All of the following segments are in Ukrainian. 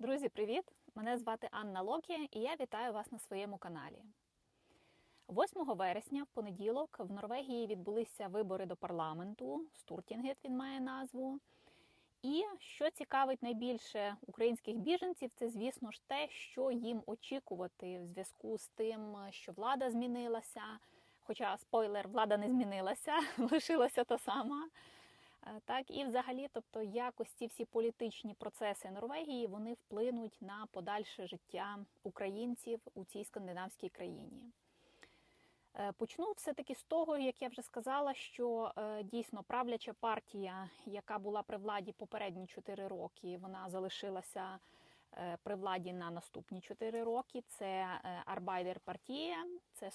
Друзі, привіт! Мене звати Анна Локія і я вітаю вас на своєму каналі. 8 вересня, в понеділок, в Норвегії відбулися вибори до парламенту. Стуртінгет він має назву. І що цікавить найбільше українських біженців, це, звісно ж, те, що їм очікувати в зв'язку з тим, що влада змінилася. Хоча спойлер, влада не змінилася, лишилася та сама. Е, Так, і взагалі, тобто, якось ці всі політичні процеси Норвегії вони вплинуть на подальше життя українців у цій скандинавській країні. Е, Почну все-таки з того, як я вже сказала, що е, дійсно правляча партія, яка була при владі попередні 4 роки, вона залишилася при владі на наступні 4 роки. Це Арбайдер партія, це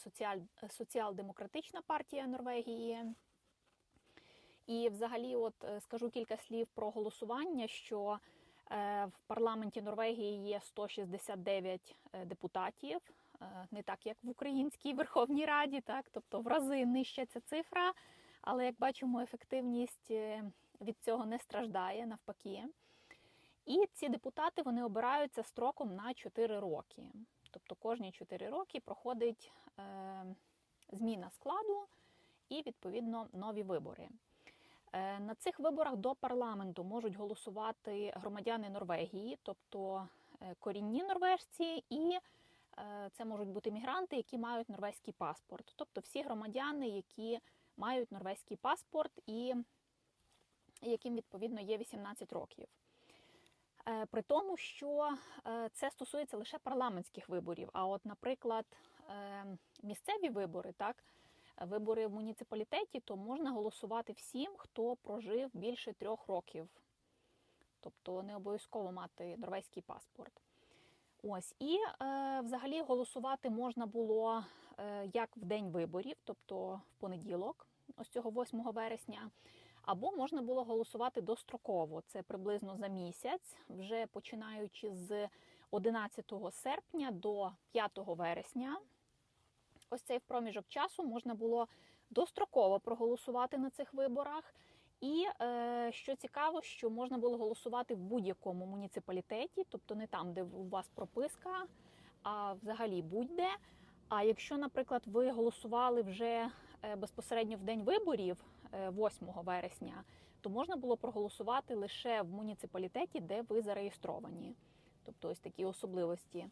соціал-демократична партія Норвегії. І, взагалі, от е, скажу кілька слів про голосування, що е, в парламенті Норвегії є 169 е, депутатів, не так як в Українській Верховній Раді, так, тобто в рази нижча ця цифра. Але як бачимо, ефективність від цього не страждає навпаки. І ці депутати вони обираються строком на 4 роки. Тобто кожні 4 роки проходить е, зміна складу і, відповідно, нові вибори. Е, На цих виборах до парламенту можуть голосувати громадяни Норвегії, тобто е, корінні норвежці, і е, це можуть бути мігранти, які мають норвезький паспорт, тобто всі громадяни, які мають норвезький паспорт і яким відповідно є 18 років. При тому, що це стосується лише парламентських виборів. А от, наприклад, місцеві вибори, так, вибори в муніципалітеті, то можна голосувати всім, хто прожив більше трьох років. Тобто не обов'язково мати норвезький паспорт. Ось і е, взагалі голосувати можна було е, як в день виборів, тобто в понеділок, ось цього 8 вересня, або можна було голосувати достроково, це приблизно за місяць, вже починаючи з 11 серпня до 5 вересня. Ось цей проміжок часу можна було достроково проголосувати на цих виборах. І е, що цікаво, що можна було голосувати в будь-якому муніципалітеті, тобто не там, де у вас прописка, а взагалі будь-де. А якщо, наприклад, ви голосували вже е, безпосередньо в день виборів, е, 8 вересня, то можна було проголосувати лише в муніципалітеті, де ви зареєстровані. Тобто ось такі особливості.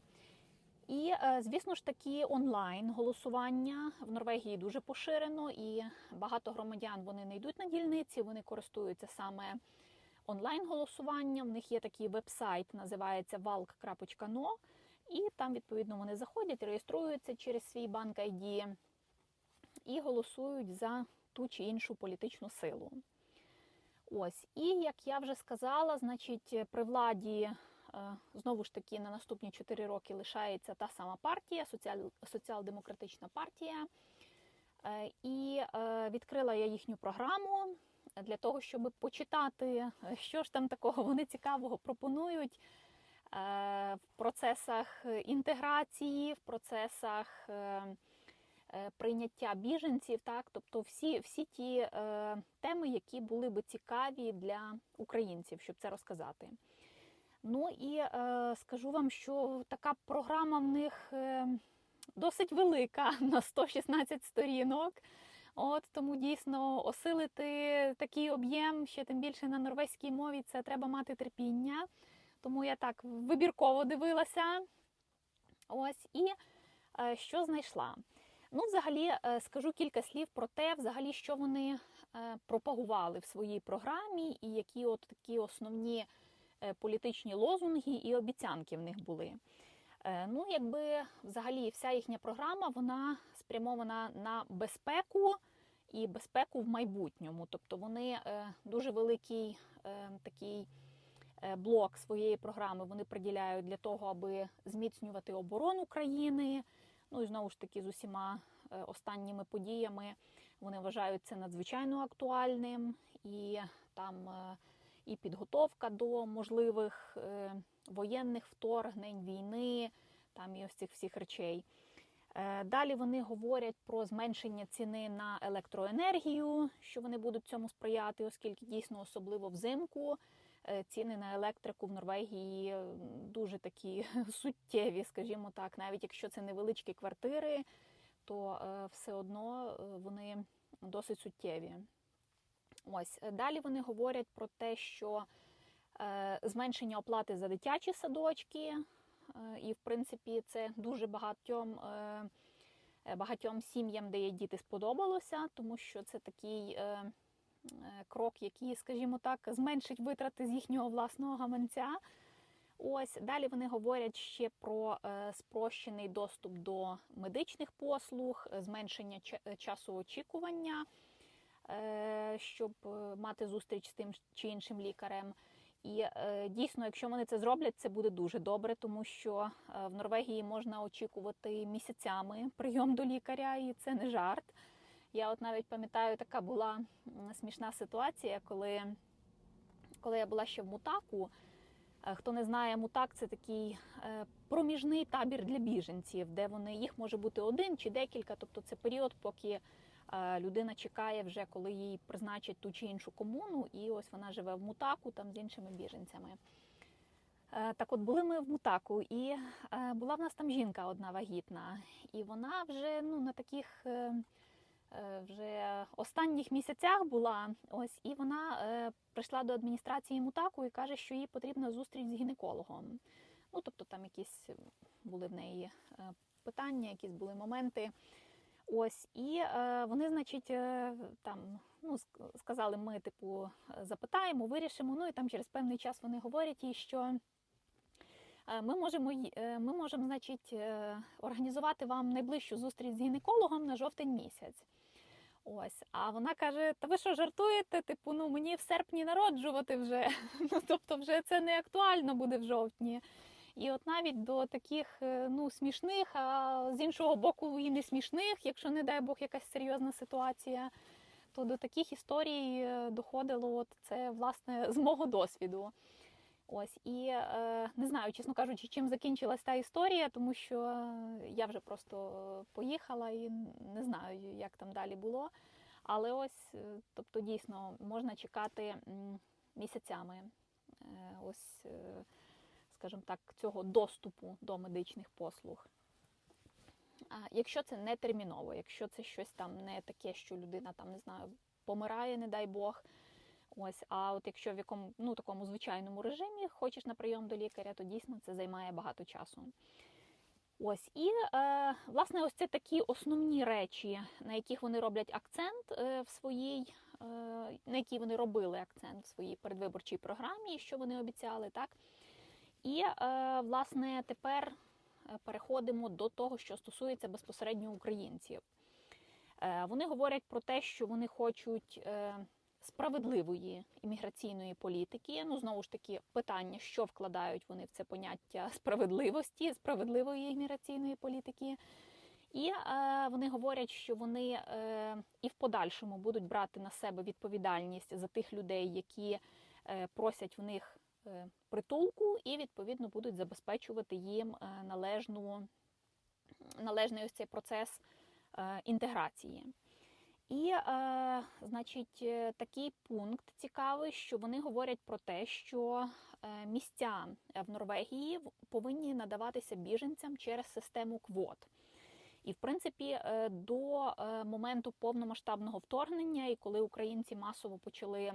І, е, звісно ж, такі онлайн голосування в Норвегії дуже поширено, і багато громадян вони не йдуть на дільниці, вони користуються саме онлайн голосуванням. В них є такий веб-сайт, називається valk.no, і там, відповідно, вони заходять, реєструються через свій банк ID і голосують за ту чи іншу політичну силу. Ось, і як я вже сказала, значить, при владі знову ж таки на наступні 4 роки лишається та сама партія, соціал- соціал-демократична партія. Е, І е, відкрила я їхню програму для того, щоб почитати, е, що ж там такого вони цікавого пропонують е, в процесах інтеграції, в процесах е, е, прийняття біженців, так, тобто всі, всі ті е, теми, які були би цікаві для українців, щоб це розказати. Ну і е, скажу вам, що така програма в них е, досить велика на 116 сторінок. От тому дійсно осилити такий об'єм, ще тим більше на норвезькій мові, це треба мати терпіння. Тому я так вибірково дивилася. Ось і е, що знайшла. Ну, взагалі, е, скажу кілька слів про те, взагалі, що вони е, пропагували в своїй програмі, і які от такі основні політичні лозунги і обіцянки в них були. Е, Ну, якби взагалі вся їхня програма вона спрямована на безпеку і безпеку в майбутньому. Тобто вони е, дуже великий е, такий е, блок своєї програми вони приділяють для того, аби зміцнювати оборону країни. Ну і знову ж таки з усіма е, останніми подіями вони вважають це надзвичайно актуальним, і там е, і підготовка до можливих е, воєнних вторгнень, війни, там і ось цих всіх речей. Е, Далі вони говорять про зменшення ціни на електроенергію, що вони будуть цьому сприяти, оскільки дійсно особливо взимку е, ціни на електрику в Норвегії дуже такі суттєві, скажімо так, навіть якщо це невеличкі квартири, то все одно вони досить суттєві. Ось е, далі вони говорять про те, що е, зменшення оплати за дитячі садочки, е, і в принципі це дуже багатьом. Е, е, Багатьом сім'ям, де є діти, сподобалося, тому що це такий е, е, крок, який, скажімо так, зменшить витрати з їхнього власного гаманця. Ось далі вони говорять ще про е, спрощений доступ до медичних послуг, зменшення е, часу очікування, щоб е, мати зустріч з тим чи іншим лікарем. І е, дійсно, якщо вони це зроблять, це буде дуже добре, тому що е, в Норвегії можна очікувати місяцями прийом до лікаря, і це не жарт. Я от навіть пам'ятаю, така була смішна ситуація, коли, коли я була ще в Мутаку. Е, Хто не знає, Мутак це такий е, проміжний табір для біженців, де вони їх може бути один чи декілька. Тобто це період, поки е, людина чекає вже, коли їй призначать ту чи іншу комуну, і ось вона живе в Мутаку там з іншими біженцями. Е, Так от були ми в Мутаку, і е, була в нас там жінка одна вагітна, і вона вже ну, на таких е, е, вже останніх місяцях була. Ось, і вона е, прийшла до адміністрації Мутаку і каже, що їй потрібна зустріч з гінекологом. Ну, тобто там якісь були в неї е, питання, якісь були моменти. Ось, і е, вони, значить, е, там ну, сказали, ми, типу, запитаємо, вирішимо. Ну і там через певний час вони говорять їй, що е, ми можемо, е, ми можемо, значить, е, організувати вам найближчу зустріч з гінекологом на жовтень місяць. Ось, а вона каже: Та ви що жартуєте? Типу, ну мені в серпні народжувати вже. Ну тобто, вже це не актуально буде в жовтні. І от навіть до таких е, ну смішних, а з іншого боку, і не смішних, якщо не дай Бог якась серйозна ситуація, то до таких історій е, доходило от це власне з мого досвіду. Ось і е, не знаю, чесно кажучи, чим закінчилась та історія, тому що е, я вже просто поїхала і не знаю, як там далі було. Але ось, тобто, дійсно можна чекати місяцями. Ось, скажімо так, цього доступу до медичних послуг. Якщо це не терміново, якщо це щось там не таке, що людина там не знаю, помирає, не дай Бог. Ось, а от якщо в якому ну такому звичайному режимі хочеш на прийом до лікаря, то дійсно це займає багато часу. Ось і е, власне, ось це такі основні речі, на яких вони роблять акцент е, в своїй, е, на які вони робили акцент в своїй передвиборчій програмі, що вони обіцяли, так. І е, власне тепер е, переходимо до того, що стосується безпосередньо українців. Е, Вони говорять про те, що вони хочуть справедливої імміграційної політики. Ну, знову ж таки, питання, що вкладають вони в це поняття справедливості, справедливої імміграційної політики. І е, вони говорять, що вони е, і в подальшому будуть брати на себе відповідальність за тих людей, які е, просять в них притулку, і відповідно будуть забезпечувати їм е, належну, належний ось цей процес е, інтеграції. І, е, значить, е, такий пункт цікавий, що вони говорять про те, що е, місця в Норвегії повинні надаватися біженцям через систему квот. І, в принципі, е, до е, моменту повномасштабного вторгнення, і коли українці масово почали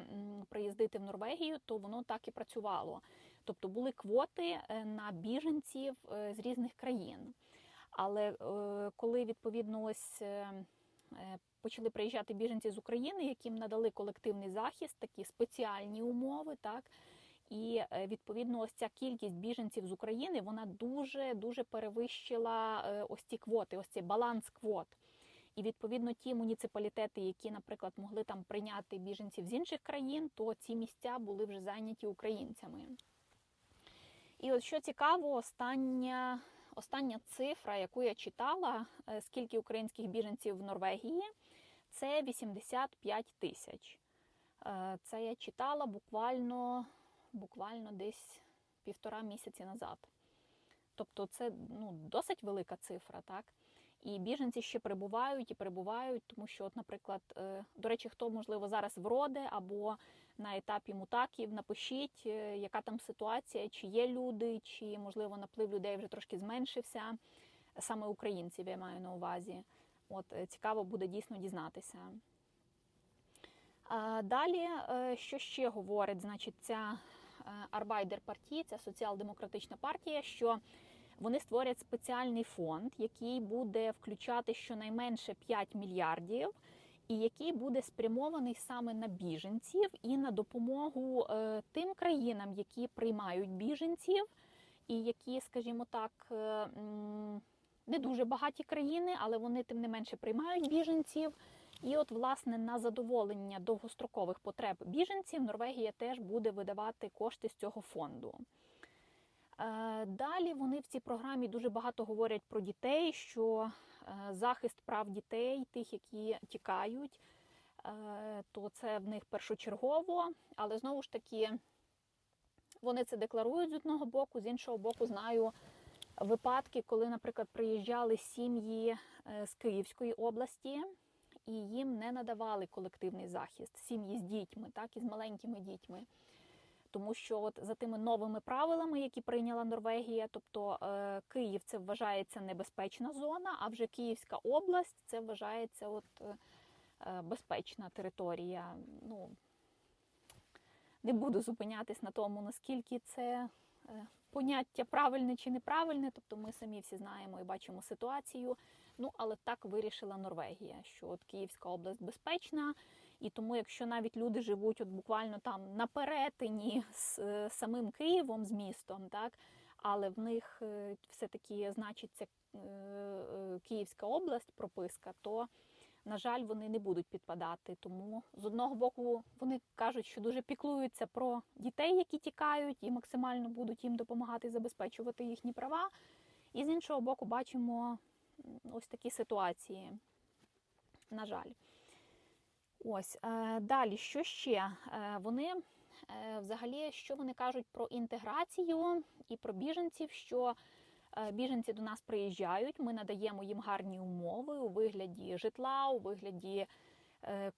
приїздити в Норвегію, то воно так і працювало. Тобто були квоти е, на біженців з різних країн. Але коли відповідно ось почали приїжджати біженці з України, яким надали колективний захист, такі спеціальні умови, так. І е, відповідно, ось ця кількість біженців з України вона дуже дуже перевищила е, ось ці квоти, ось цей баланс квот. І відповідно ті муніципалітети, які, наприклад, могли там прийняти біженців з інших країн, то ці місця були вже зайняті українцями. І от що цікаво, остання, остання цифра, яку я читала, е, скільки українських біженців в Норвегії, це 85 тисяч. Це я читала буквально, буквально десь півтора місяці назад. Тобто це ну, досить велика цифра, так? І біженці ще прибувають і прибувають, тому що, от, наприклад, е, до речі, хто можливо зараз в роди або на етапі мутаків, напишіть, е, яка там ситуація, чи є люди, чи можливо наплив людей вже трошки зменшився. Саме українців я маю на увазі. От е, цікаво буде дійсно дізнатися. Далі, що ще говорить, значить, ця Арбайдер партія, ця соціал-демократична партія, що вони створять спеціальний фонд, який буде включати щонайменше 5 мільярдів, і який буде спрямований саме на біженців і на допомогу е, тим країнам, які приймають біженців, і які, скажімо так, е, не дуже багаті країни, але вони тим не менше приймають біженців. І от, власне, на задоволення довгострокових потреб біженців Норвегія теж буде видавати кошти з цього фонду. Е, Далі вони в цій програмі дуже багато говорять про дітей, що е, захист прав дітей, тих, які тікають, е, то це в них першочергово, але знову ж таки вони це декларують з одного боку, з іншого боку, знаю випадки, коли, наприклад, приїжджали сім'ї з Київської області. І їм не надавали колективний захист сім'ї з дітьми, так і з маленькими дітьми. Тому що от за тими новими правилами, які прийняла Норвегія, тобто е, Київ це вважається небезпечна зона, а вже Київська область це вважається от, е, безпечна територія. Ну, Не буду зупинятись на тому, наскільки це е, поняття правильне чи неправильне. Тобто ми самі всі знаємо і бачимо ситуацію. Ну, але так вирішила Норвегія, що от Київська область безпечна. І тому, якщо навіть люди живуть от буквально там на перетині з е, самим Києвом, з містом, так, але в них е, все-таки значиться е, Київська область, прописка, то, на жаль, вони не будуть підпадати. Тому з одного боку вони кажуть, що дуже піклуються про дітей, які тікають, і максимально будуть їм допомагати забезпечувати їхні права. І з іншого боку, бачимо ось такі ситуації. На жаль. Ось е, далі, що ще? Е, вони е, взагалі, що вони кажуть про інтеграцію і про біженців, що біженці до нас приїжджають, ми надаємо їм гарні умови у вигляді житла, у вигляді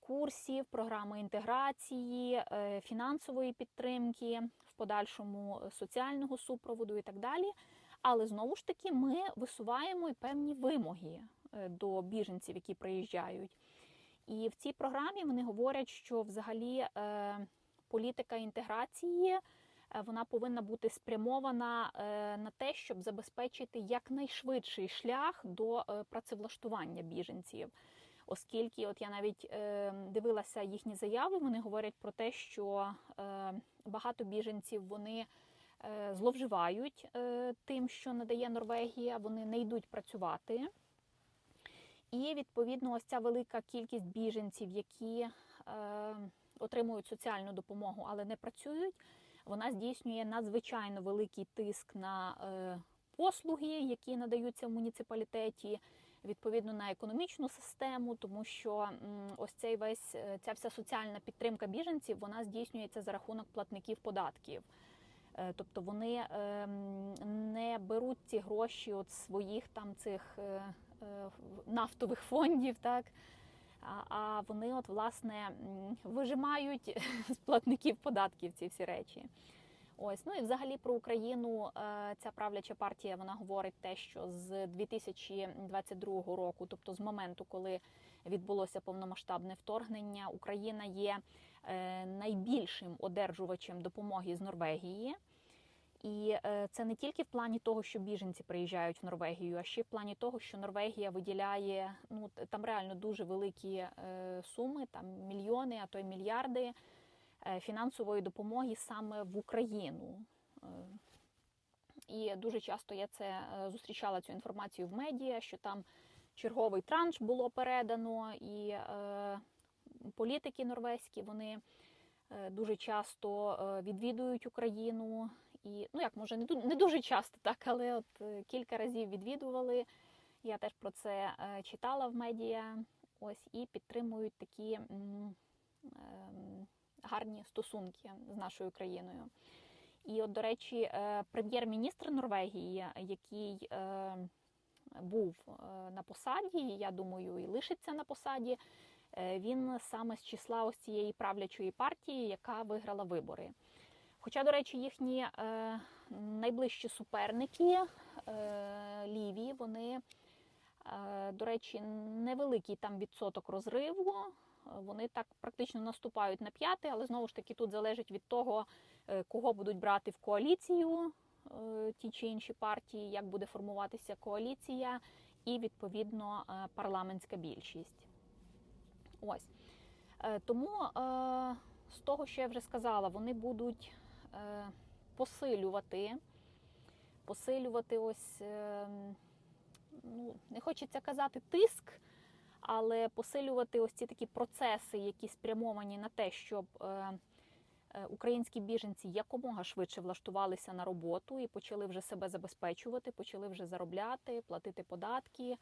курсів, програми інтеграції, фінансової підтримки, в подальшому соціального супроводу і так далі. Але знову ж таки ми висуваємо і певні вимоги до біженців, які приїжджають. І в цій програмі вони говорять, що взагалі е, політика інтеграції е, вона повинна бути спрямована е, на те, щоб забезпечити якнайшвидший шлях до працевлаштування біженців. Оскільки, от я навіть дивилася їхні заяви, вони говорять про те, що багато біженців вони зловживають тим, що надає Норвегія, вони не йдуть працювати. І відповідно, ось ця велика кількість біженців, які е, отримують соціальну допомогу, але не працюють, вона здійснює надзвичайно великий тиск на е, послуги, які надаються в муніципалітеті, відповідно на економічну систему, тому що ось цей весь е, ця вся соціальна підтримка біженців вона здійснюється за рахунок платників податків. Е, тобто вони е, не беруть ці гроші от своїх там цих е, Е, нафтових фондів, так а вони от власне вижимають з платників податків ці всі речі. Ось, ну і взагалі про Україну ця правляча партія вона говорить те, що з 2022 року, тобто з моменту, коли відбулося повномасштабне вторгнення, Україна є найбільшим одержувачем допомоги з Норвегії. І е, це не тільки в плані того, що біженці приїжджають в Норвегію, а ще в плані того, що Норвегія виділяє ну там реально дуже великі е, суми, там мільйони, а то й мільярди е, фінансової допомоги саме в Україну. І дуже часто я це зустрічала цю інформацію в медіа, що там черговий транш було передано, і політики норвезькі вони дуже часто відвідують Україну. І ну як може не дуже часто, так, але от е, кілька разів відвідували. Я теж про це е, читала в медіа. Ось і підтримують такі гарні стосунки з нашою країною. І, от, до речі, е, прем'єр-міністр Норвегії, який був е, на посаді, я думаю, і лишиться на посаді. Е, Він саме з числа ось цієї правлячої партії, яка виграла вибори. Хоча, до речі, їхні е, найближчі суперники е, ліві, вони, е, до речі, невеликий там відсоток розриву. Вони так практично наступають на п'яте, але знову ж таки тут залежить від того, е, кого будуть брати в коаліцію е, ті чи інші партії, як буде формуватися коаліція, і відповідно парламентська більшість. Ось. Е, тому е, з того, що я вже сказала, вони будуть е, посилювати, посилювати ось, ну, не хочеться казати тиск, але посилювати ось ці такі процеси, які спрямовані на те, щоб українські біженці якомога швидше влаштувалися на роботу і почали вже себе забезпечувати, почали вже заробляти, платити податки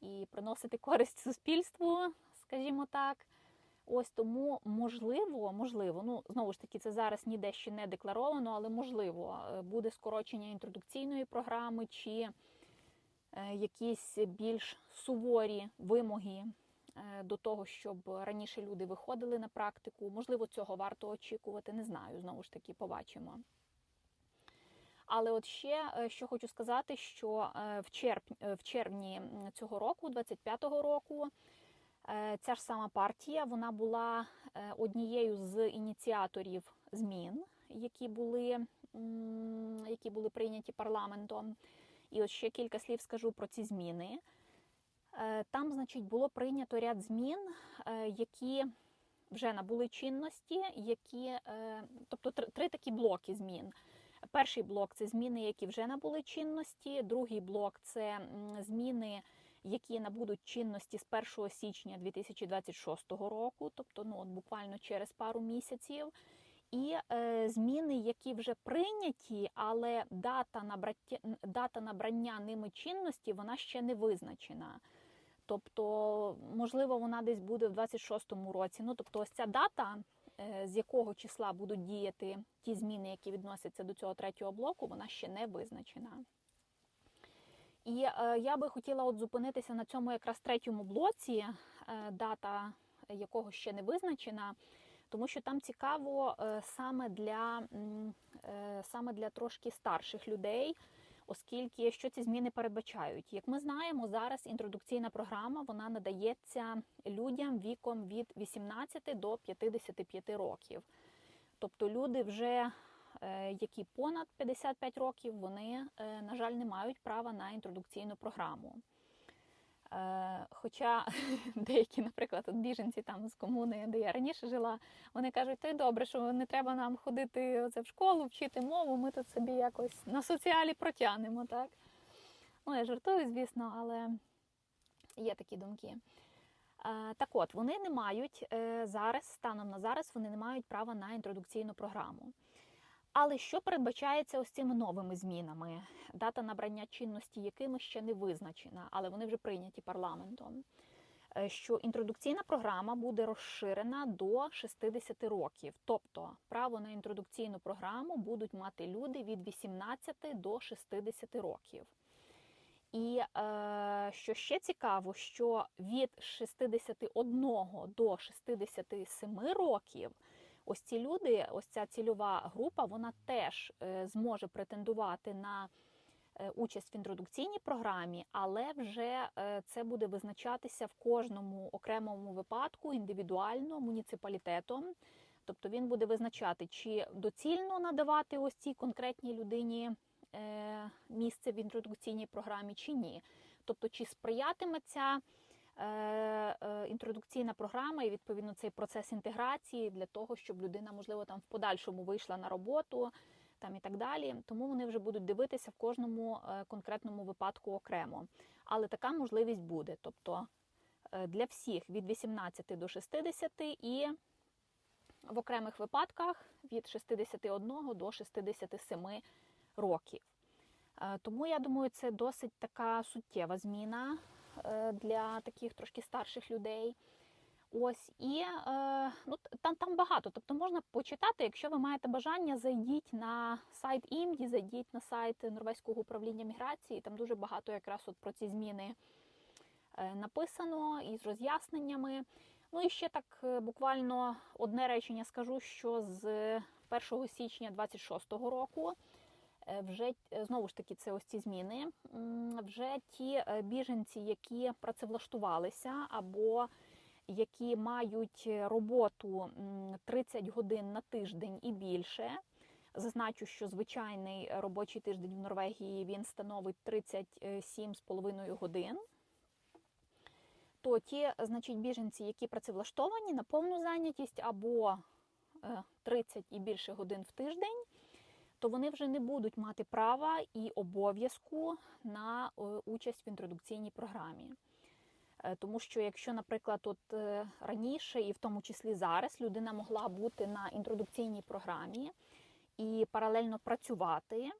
і приносити користь суспільству, скажімо так. Ось тому можливо, можливо, ну знову ж таки, це зараз ніде ще не декларовано, але можливо е, буде скорочення інтродукційної програми чи е, якісь більш суворі вимоги е, до того, щоб раніше люди виходили на практику. Можливо, цього варто очікувати. Не знаю. Знову ж таки, побачимо. Але от ще що хочу сказати, що в червні, цього року, 25-го року, Ця ж сама партія вона була е, однією з ініціаторів змін, які були, які були прийняті парламентом. І от ще кілька слів скажу про ці зміни. Е, Там, значить, було прийнято ряд змін, е, які вже набули чинності, які, е, тобто три такі блоки змін. Перший блок це зміни, які вже набули чинності. Другий блок це зміни які набудуть чинності з 1 січня 2026 року, тобто ну, от буквально через пару місяців. І е, зміни, які вже прийняті, але дата набраття, дата набрання ними чинності вона ще не визначена. Тобто, можливо, вона десь буде в 26-му році. Ну, тобто, ось ця дата, е, з якого числа будуть діяти ті зміни, які відносяться до цього третього блоку, вона ще не визначена. І е, я би хотіла от зупинитися на цьому якраз третьому блоці, е, дата якого ще не визначена, тому що там цікаво е, саме для, е, саме для трошки старших людей, оскільки що ці зміни передбачають. Як ми знаємо, зараз інтродукційна програма вона надається людям віком від 18 до 55 років. Тобто люди вже які понад 55 років, вони, е, на жаль, не мають права на інтродукційну програму. Е, Хоча деякі, наприклад, от біженці там з комуни, де я раніше жила, вони кажуть, то й добре, що не треба нам ходити оце в школу, вчити мову, ми тут собі якось на соціалі протягнемо, так? Ну, я жартую, звісно, але є такі думки. Е, Так от, вони не мають е, зараз, станом на зараз, вони не мають права на інтродукційну програму. Але що передбачається ось цими новими змінами? Дата набрання чинності якими ще не визначена, але вони вже прийняті парламентом. Е, Що інтродукційна програма буде розширена до 60 років, тобто право на інтродукційну програму будуть мати люди від 18 до 60 років. І е, що ще цікаво, що від 61 до 67 років ось ці люди, ось ця цільова група, вона теж е, зможе претендувати на е, участь в інтродукційній програмі, але вже е, це буде визначатися в кожному окремому випадку індивідуально муніципалітетом. Тобто він буде визначати, чи доцільно надавати ось цій конкретній людині місце в інтродукційній програмі, чи ні. Тобто, чи сприятиме ця інтродукційна програма і відповідно цей процес інтеграції для того, щоб людина, можливо, там в подальшому вийшла на роботу там і так далі. Тому вони вже будуть дивитися в кожному е, конкретному випадку окремо. Але така можливість буде. Тобто е, для всіх від 18 до 60 і в окремих випадках від 61 до 67 років. Е, Тому я думаю, це досить така суттєва зміна е, для таких трошки старших людей. Ось і е, ну, там, там багато. Тобто можна почитати, якщо ви маєте бажання, зайдіть на сайт ІМДІ, зайдіть на сайт Норвезького управління міграції. Там дуже багато якраз от про ці зміни е, написано із роз'ясненнями. Ну і ще так е, буквально одне речення скажу, що з 1 січня 26-го року е, вже е, знову ж таки це ось ці зміни. Вже ті е, біженці, які працевлаштувалися або які мають роботу 30 годин на тиждень і більше. Зазначу, що звичайний робочий тиждень в Норвегії він становить 37,5 годин. То ті, значить, біженці, які працевлаштовані на повну зайнятість або е, 30 і більше годин в тиждень, то вони вже не будуть мати права і обов'язку на е, участь в інтродукційній програмі. Е, Тому що якщо, наприклад, от е, раніше, і в тому числі зараз, людина могла бути на інтродукційній програмі і паралельно працювати,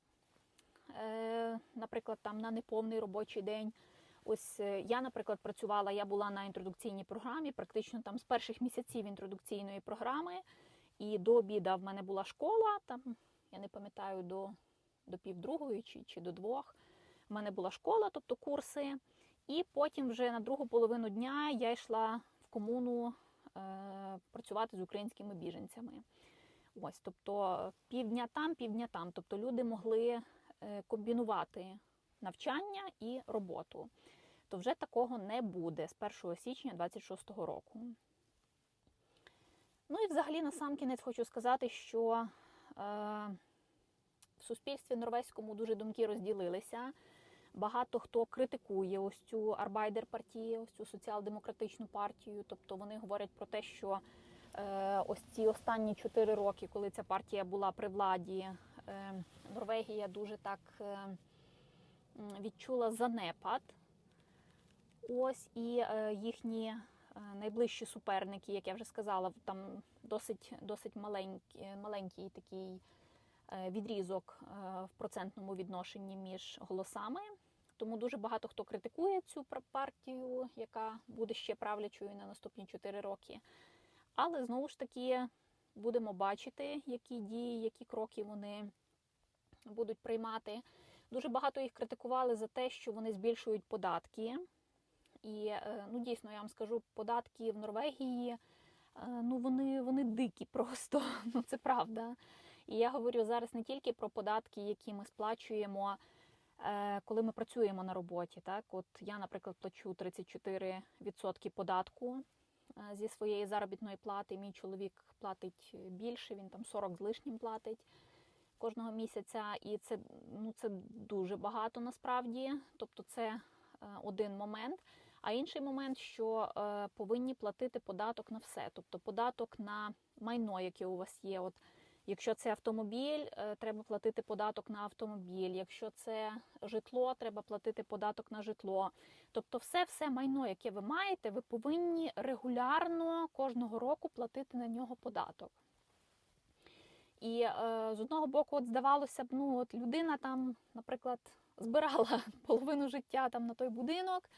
наприклад, там на неповний робочий день. Ось я, наприклад, працювала, я була на інтродукційній програмі, практично там з перших місяців інтродукційної програми, і до обіда в мене була школа, там, я не пам'ятаю, до, до півдругої чи, чи до двох. В мене була школа, тобто курси. І потім вже на другу половину дня я йшла в комуну е, працювати з українськими біженцями. Ось, тобто півдня там, півдня там. Тобто люди могли е, комбінувати навчання і роботу. То вже такого не буде з 1 січня 2026 року. Ну і взагалі на сам кінець хочу сказати, що в суспільстві норвезькому дуже думки розділилися. Багато хто критикує ось цю Арбайдер партію, ось цю соціал-демократичну партію. Тобто вони говорять про те, що е, ось ці останні чотири роки, коли ця партія була при владі, е, Норвегія дуже так е, відчула занепад. Ось і е, їхні е, найближчі суперники, як я вже сказала, там досить, досить маленький, маленький такий е, відрізок е, в процентному відношенні між голосами. Тому дуже багато хто критикує цю партію, яка буде ще правлячою на наступні 4 роки. Але знову ж таки будемо бачити, які дії, які кроки вони будуть приймати. Дуже багато їх критикували за те, що вони збільшують податки. І е, ну дійсно я вам скажу, податки в Норвегії е, ну вони, вони дикі просто. Ну це правда. І я говорю зараз не тільки про податки, які ми сплачуємо, е, коли ми працюємо на роботі. Так, от я, наприклад, плачу 34% податку зі своєї заробітної плати. Мій чоловік платить більше, він там 40 з лишнім платить кожного місяця, і це ну це дуже багато насправді. Тобто, це е, один момент. А інший момент, що е, повинні платити податок на все, тобто податок на майно, яке у вас є. От Якщо це автомобіль, е, треба платити податок на автомобіль. Якщо це житло, треба платити податок на житло. Тобто, все все майно, яке ви маєте, ви повинні регулярно кожного року платити на нього податок. І е, з одного боку, от здавалося б, ну от людина там, наприклад, збирала половину життя там на той будинок,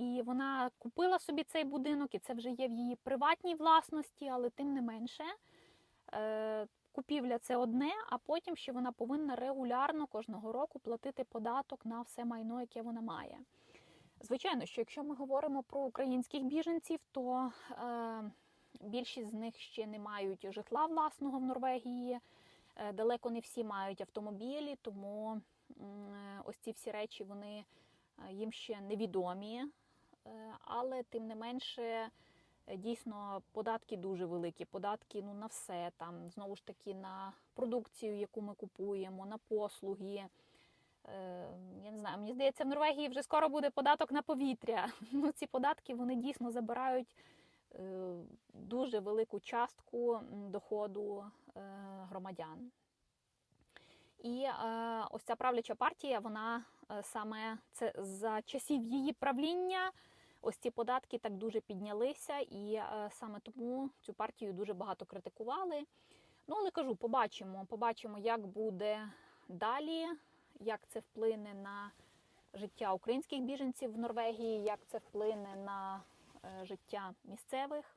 і вона купила собі цей будинок, і це вже є в її приватній власності, але тим не менше. Е, Купівля це одне, а потім ще вона повинна регулярно кожного року платити податок на все майно, яке вона має. Звичайно, що якщо ми говоримо про українських біженців, то е, більшість з них ще не мають житла власного в Норвегії. Е, далеко не всі мають автомобілі, тому е, ось ці всі речі вони е, їм ще невідомі. Е, але тим не менше. Дійсно, податки дуже великі. Податки ну на все там знову ж таки на продукцію, яку ми купуємо, на послуги. Е, я не знаю, мені здається, в Норвегії вже скоро буде податок на повітря. Ну, ці податки вони дійсно забирають е, дуже велику частку доходу е, громадян. І е, ось ця правляча партія, вона е, саме це за часів її правління. Ось ці податки так дуже піднялися, і е, саме тому цю партію дуже багато критикували. Ну, але кажу, побачимо, побачимо, як буде далі, як це вплине на життя українських біженців в Норвегії, як це вплине на е, життя місцевих.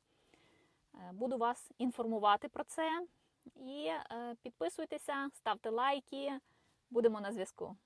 Е, Буду вас інформувати про це. І е, підписуйтеся, ставте лайки. Будемо на зв'язку.